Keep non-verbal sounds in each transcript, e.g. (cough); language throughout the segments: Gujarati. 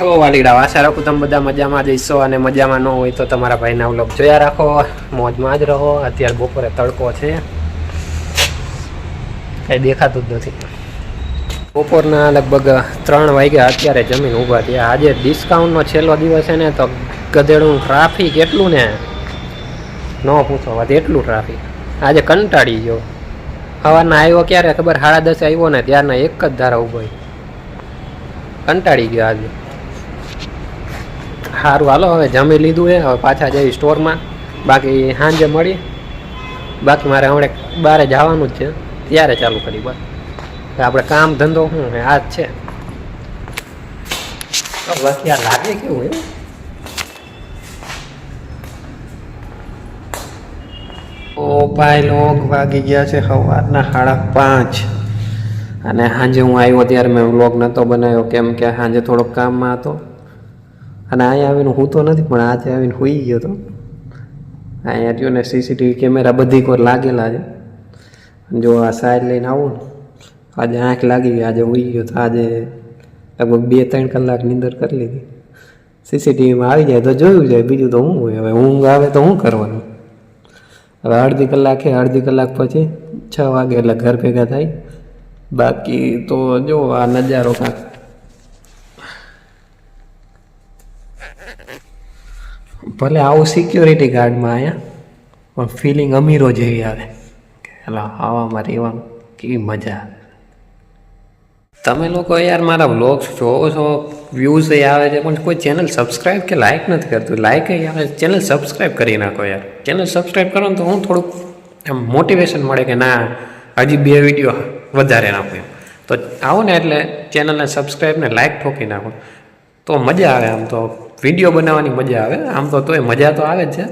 છો, વાલીડા આશા રાખું તમે બધા મજામાં જઈશો અને મજામાં ન હોય તો તમારા ભાઈના વ્લોગ જોયા રાખો, મોજમાં જ રહો. અત્યારે બપોરે તડકો છે. કંઈ દેખાતું જ નથી. બપોરના લગભગ ત્રણ વાગ્યા અત્યારે જમીન ઊભા થયા. આજે ડિસ્કાઉન્ટનો છેલ્લો દિવસ છે ને, તો ગધેડું ટ્રાફિક એટલું ને. ન પૂછો વાત, એટલું ટ્રાફિક. આજે કંટાળી ગયો. સવારના આવ્યો ક્યારે? ખબર, સાડા દસે આવ્યો ને, ત્યારના એક જ ધારા ઊભો કંટાળી ગયો આજે. સારું હાલો, હવે જમી લીધું એ હવે પાછા જઈ સ્ટોરમાં. બાકી સાંજે મળી. બાકી મારે હમણાં બહાર જવાનું જ છે. ત્યારે ચાલુ કરી બસ. આપણે કામ ધંધો શું હે આ જ છે લાગે કેવું એવું ઓ ભાઈ, લોક વાગી ગયા છે સવારના સાડા પાંચ. અને સાંજે હું આવ્યો ત્યારે મેં વ્લોગ નહોતો બનાવ્યો. કેમ કે સાંજે થોડોક કામમાં હતો. અને અહીંયા આવીને હું તો નથી, પણ આજે આવીને હોઈ ગયો હતો અહીંયા જો ને સીસીટીવી કેમેરા બધી કોર લાગેલા છે. જો આ સાઈડ લઈને આવું ને, આજે આંખ લાગી ગઈ, આજે હોઈ ગયો તો આજે લગભગ બે ત્રણ કલાક નીંદર કરી લીધી. સીસીટીવીમાં આવી જાય તો જોયું જાય, બીજું તો શું હોય? હવે ઊંઘ આવે તો શું કરવાનું? હવે અડધી કલાક અડધી કલાક પછી છ વાગે એટલે ઘર ભેગા થાય. બાકી તો જો આ નજારો કાંક ભલે આવું સિક્યોરિટી ગાર્ડમાં અહીંયા પણ ફિલિંગ અમીરો જેવી આવે. એટલે આવામાં રહેવાનું કેવી મજા આવે. તમે લોકો યાર મારા વ્લોગ્સ જોવો છો વ્યૂઝ એ આવે છે, પણ કોઈ ચેનલ સબસ્ક્રાઈબ કે લાઇક નથી કરતું? લાઇક એ આવે ચેનલ સબસ્ક્રાઈબ કરી નાખો યાર. ચેનલ સબસ્ક્રાઈબ કરો ને તો હું થોડુંક એમ મોટિવેશન મળે કે ના, હજી બે વીડિયો વધારે નાખું તો આવો ને એટલે ચેનલને સબસ્ક્રાઈબ ને લાઇક ઠોકી નાખો. તો મજા આવે આમ તો. વીડિયો બનાવવાની મજા આવે. આમ તો તોય મજા તો આવે જ છે.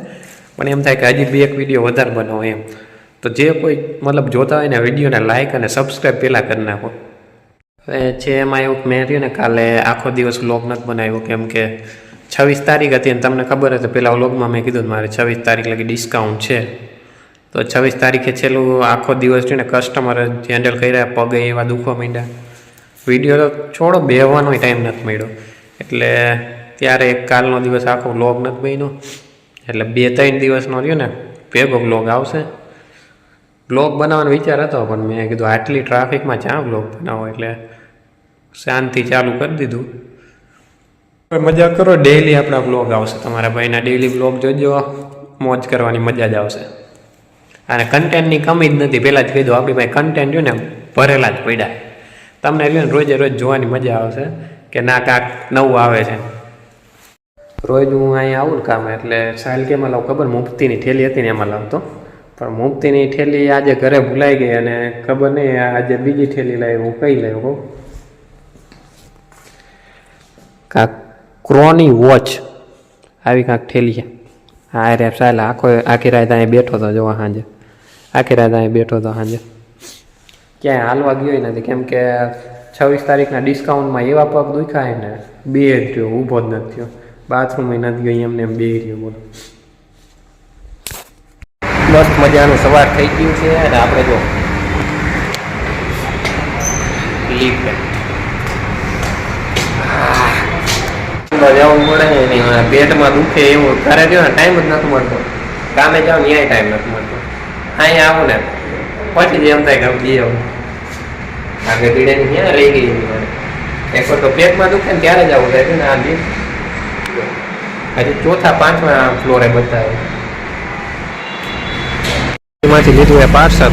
પણ એમ થાય કે હજી બે એક વીડિયો વધારે બનાવો એમ. તો જે કોઈ મતલબ જોતા હોય ને વિડીયોને લાઇક અને સબસ્ક્રાઈબ પહેલાં કરી નાખો. હવે છે એમાં એવું મેં રહ્યું ને કાલે આખો દિવસ વ્લોગ નથી બનાવ્યો. કેમ કે છવ્વીસ તારીખ હતી અને તમને ખબર હતી પહેલાં વ્લોગમાં મેં કીધું મારે છવ્વીસ તારીખ લગી ડિસ્કાઉન્ટ છે. તો છવ્વીસ તારીખે છેલ્લું આખો દિવસ છે ને કસ્ટમર હેન્ડલ કર્યા, પગે એવા દુખવા માંડ્યા. વીડિયો તો છોડો, બેહવાનો ટાઈમ નથી મળ્યો. એટલે ત્યારે કાલનો દિવસ આખો વ્લોગ નથી બન્યો. એટલે બે ત્રણ દિવસનો રહ્યો ને, ભેગો વ્લોગ આવશે. બ્લોગ બનાવવાનો વિચાર હતો, પણ મેં કીધું આટલી ટ્રાફિકમાં જ્યાં બ્લોગ બનાવો? એટલે શાંતિ ચાલુ કરી દીધું. મજા કરો ડેઈલી આપણા બ્લોગ આવશે. તમારા ભાઈના ડેઈલી બ્લોગ જોજો. મોજ કરવાની મજા જ આવશે. અને કન્ટેન્ટની કમી જ નથી. પહેલાં જ કહી આપણી ભાઈ કન્ટેન્ટ જો ને, ભરેલા જ પડ્યા. તમને ને, રોજે રોજ જોવાની મજા આવશે કે ના, કાંક નવું આવે છે. રોજ હું અહીંયા આવું ને કામ, એટલે સાહેલ કેમાં લાવું, ખબર? મુફતીની ઠેલી હતી ને એમાં લાવતો. પણ મુફતીની ઠેલી આજે ઘરે ભૂલાઈ ગઈ અને ખબર નહીં આજે બીજી ઠેલી લાવી, હું કઈ લાવ્યો કહું? કાંક ક્રોની વોચ. આવી કાંક ઠેલી હા રે સાહેલ આખો, આખી રાત અહીં બેઠો હતો જોવા સાંજે આખી રાત અહીં બેઠો હતો સાંજે ક્યાંય હાલવા ગયો નથી, કેમ કે છવ્વીસ તારીખના ડિસ્કાઉન્ટમાં એવા પગ દુખાય ને બે જ થયો, ઊભો જ નથી થયો. બાથરૂમમાં નથી ગયો એમને એમ બે રહ્યો, બોલો. મસ્ત મજાનું સવાર થઈ ગયું છે, અને આપણે જો જવું પડે ને પેટમાં દુખે એવું, ઘરે ને ટાઈમ જ નથી મળતો. કામે જાઓ ન્યાય ટાઈમ નથી મળતો. અહીંયા આવું ને, પછી જ એમ થાય કે જઈ આવું. આગળ પીડે ક્યાં રહી ગઈ એક તો પેટમાં દુખે ને, ત્યારે જ આવું થાય ને, આ લિફ્ટ હજી ચોથા પાંચમા ફ્લોરે બતાવે. એમાંથી લીધું એ પાર્સલ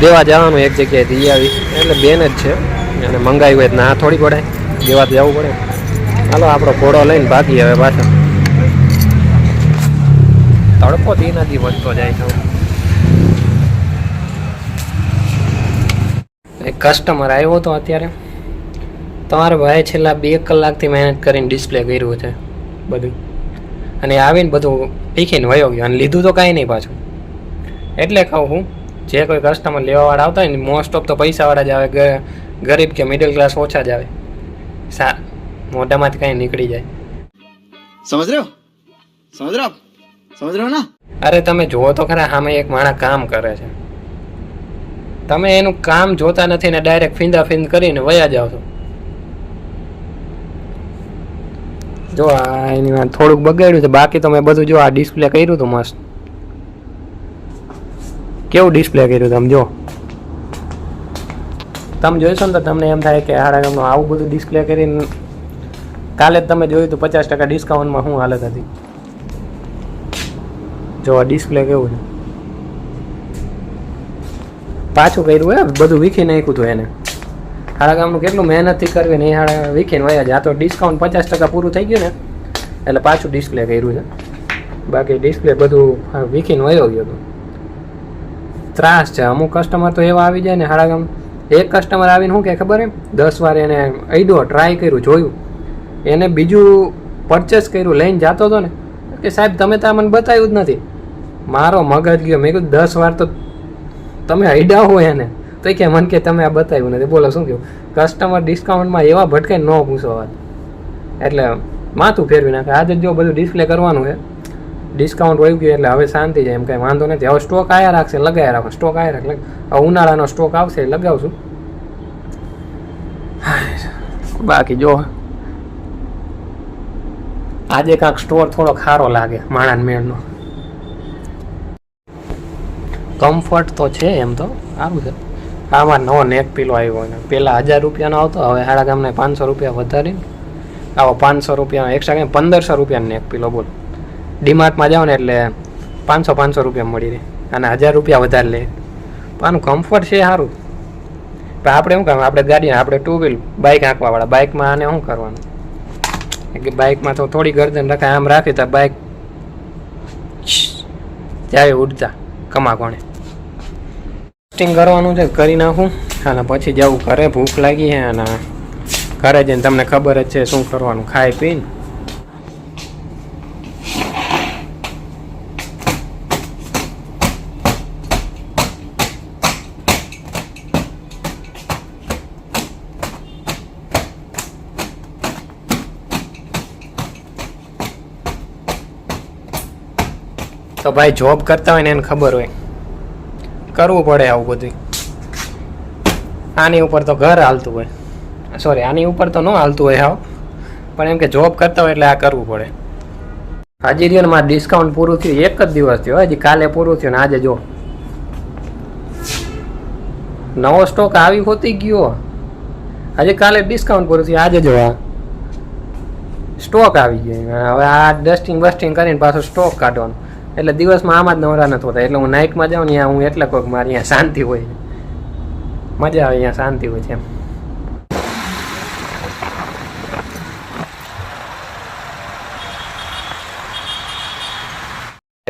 દેવા જવાનું એક જગ્યાએ દઈ આવી. એટલે બેન જ છે. અને મંગાવ્યું હોય ના થોડી પડે. દેવા જવું પડે. હાલો, આપણો ઘોડો લઈને ભાગી હવે પાછો. તડકો તે નથી વધતો જાય છે. એક કસ્ટમર આવ્યો હતો અત્યારે. તમારા ભાઈ છેલ્લા બે કલાકથી મહેનત કરીને ડિસ્પ્લે કર્યું છે. બધું. અને આવીને બધું પીખીને વયો ગયો. અને લીધું તો કાંઈ નહીં પાછું. એટલે કહું હું જે કોઈ કસ્ટમર લેવાવાળા આવતા હોય ને મોસ્ટ ઓફ તો પૈસાવાળા જ આવે ગરીબ કે મિડલ ક્લાસ ઓછા જ આવે. સા મોઢામાંથી કાંઈ નીકળી જાય. સમજ રહ્યો? સમજ રહ્યો? સમજ રહ્યો ના? અરે તમે જુઓ તો ખરા સામે એક માણસ કામ કરે છે. તમે એનું કામ જોતા નથી ને ડાયરેક્ટ ફિંદા ફિંદ કરીને વયા જાવ છો. જો આ એની થોડુંક બગાડ્યું છે, બાકી તો મેં બધું જો આ ડિસ્પ્લે કર્યું હતું મસ્ત. કેવું ડિસ્પ્લે કર્યું તમે જો. તમે જોઈશો ને તો તમને એમ થાય કે હાડા ગામનું આવું બધું ડિસ્પ્લે કરીને કાલે જ તમે જોયું હતું પચાસ ટકા ડિસ્કાઉન્ટમાં શું હાલત હતી. જો આ ડિસ્પ્લે કેવું છે. પાછું કર્યું હે, બધું વીખી નાખ્યું હતું એને. હાડા ગામનું કેટલું મહેનતથી કરવી ને એ હાડા વીખીને વયા જાય આ ડિસ્કાઉન્ટ પચાસ ટકા પૂરું થઈ ગયું ને, એટલે પાછું ડિસ્પ્લે કર્યું છે. બાકી ડિસ્પ્લે બધું વીખીને વયો ગયો હતો ત્રાસ છે. અમુક કસ્ટમર તો એવા આવી જાય ને હાડા ગામ, એક કસ્ટમર આવીને શું કે ખબર એમ? દસ વાર એને અડ્યો ટ્રાય કર્યું, જોયું. એને બીજું પરચેસ કર્યું, લઈને જતો હતો ને, કે સાહેબ, તમે તો મને બતાવ્યું જ નથી. મારો મગજ ગયો. મેં કીધું, દસ વાર તો તમે અડ્યા હોય એને. તો કે મને કે તમે આ બતાવ્યું નથી. બોલો, શું કહ્યું કસ્ટમર ડિસ્કાઉન્ટમાં એવા ભટકાઈ ન પૂછો વાત. એટલે માથું ફેરવી નાખે. આજે જ બધું ડિસ્પ્લે કરવાનું છે ડિસ્કાઉન્ટ વહી ગયું એટલે હવે શાંતિ છે એમ કંઈ વાંધો નથી. હવે સ્ટોક આયા રાખશે લગાવ્યા રાખો. સ્ટોક આયા રાખે. હવે ઉનાળાનો સ્ટોક આવશે, લગાવશું. (sighs) બાકી જો, આજે કાંક સ્ટોર થોડો ખારો લાગે, માણાન મેળનો. કમ્ફર્ટ તો છે એમ તો. સારું છે. આમાં નવો નેક પીલો આવ્યો ને પહેલાં હજાર રૂપિયાનો આવતો, હવે હાડા ગામને પાંચસો રૂપિયા વધારીને આવો પાંચસો રૂપિયા એક્સ્ટ્રા કંઈ પંદરસો રૂપિયાનો નેક પીલો બોલ. ડીમાર્ટમાં જાઓ ને એટલે પાંચસો પાંચસો રૂપિયા મળી રહે. અને હજાર રૂપિયા વધારે લે. આનું કમ્ફર્ટ છે સારું. પણ આપણે શું કરવાનું? આપણે ગાડી આપણે ટુ વ્હીલ બાઇક હાંકવાવાળા. બાઇકમાં આને શું કરવાનું? કે બાઇકમાં તો થોડી ગરદન રખાય, આમ રાખી તો બાઇક જાય ઉડતા કમા કોણે ટેસ્ટિંગ કરવાનું છે, કરી નાખું. અને પછી જવું ઘરે ભૂખ લાગી છે અને ઘરે જઈને તમને ખબર જ છે શું કરવાનું, ખાઈ પીને. તો ભાઈ જોબ કરતા હોય ને એને ખબર હોય. કરવું પડે આવું બધું આની ઉપર તો ઘર હાલતું હોય. સોરી આની ઉપર તો ન હાલતું હોય હાવ. પણ એમ કે જોબ કરતા હોય એટલે આ કરવું પડે. હજી મારે ડિસ્કાઉન્ટ પૂરું થયું. એક જ દિવસ થયો હજી કાલે પૂરું થયું ને આજે જો. નવો સ્ટોક આવી હોતી ગયો. હજી કાલે ડિસ્કાઉન્ટ પૂરું થયું, આજે જો આ સ્ટોક આવી ગયો. હવે આ ડસ્ટિંગ બસ્ટિંગ કરીને પાછો સ્ટોક કાઢવાનો. એટલે દિવસમાં આમાં જ નવરા નથી હોતા. એટલે હું નાઇકમાં જાઉં ત્યાં હું એટલે કહું મારી અહીંયા શાંતિ હોય. મજા આવે અહીંયા શાંતિ હોય છે એમ.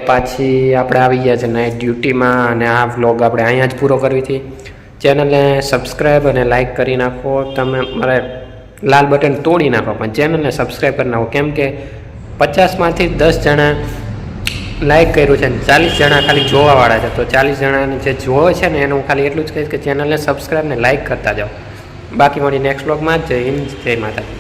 પાછી આપણે આવી ગયા છે નાઇટ ડ્યુટીમાં અને આ વ્લોગ આપણે અહીંયા જ પૂરો કરવી હતી. ચેનલને સબસ્ક્રાઈબ અને લાઇક કરી નાખો. તમે મારે લાલ બટન તોડી નાખો, પણ ચેનલને સબસ્ક્રાઈબ કરી નાખો. કેમ કે પચાસમાંથી દસ જણા લાઈક કર્યું છે ને ચાલીસ જણા ખાલી જોવાવાળા છે. તો ચાલીસ જણાને જે જોવે છે ને એનું હું ખાલી એટલું જ કહીશ કે ચેનલને સબસ્ક્રાઈબ ને લાઈક કરતા જાઓ. બાકી મળી નેક્સ્ટ વ્લોગમાં જય હિન્દ, જય માતાજી.